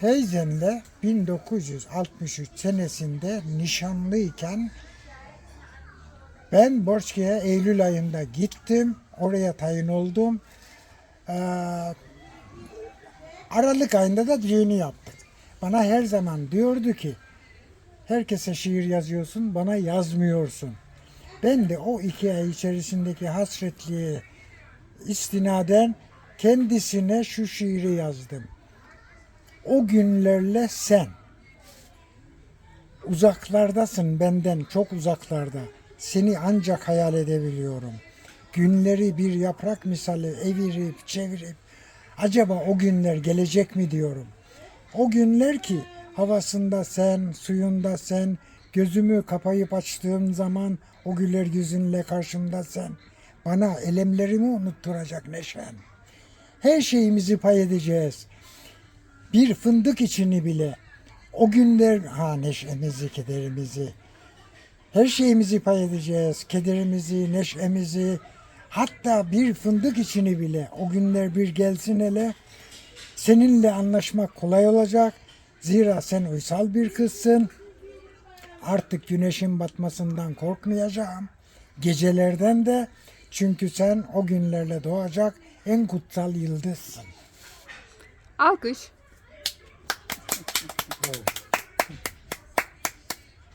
Teyzemle 1963 senesinde nişanlıyken ben Borçki'ye Eylül ayında gittim. Oraya tayin oldum. Ee, Aralık ayında da düğünü yaptık. Bana her zaman diyordu ki herkese şiir yazıyorsun bana yazmıyorsun. Ben de o iki ay içerisindeki hasretliğe istinaden kendisine şu şiiri yazdım. O günlerle sen uzaklardasın benden çok uzaklarda. Seni ancak hayal edebiliyorum. Günleri bir yaprak misali evirip çevirip acaba o günler gelecek mi diyorum. O günler ki havasında sen, suyunda sen, gözümü kapayıp açtığım zaman o güler yüzünle karşımda sen. Bana elemlerimi unutturacak neşen. Her şeyimizi pay edeceğiz. Bir fındık içini bile o günler ha neşemizi, kederimizi her şeyimizi pay edeceğiz. Kederimizi, neşemizi, hatta bir fındık içini bile o günler bir gelsin hele. Seninle anlaşmak kolay olacak. Zira sen uysal bir kızsın. Artık güneşin batmasından korkmayacağım. Gecelerden de çünkü sen o günlerle doğacak en kutsal yıldızsın. Alkış. Earth.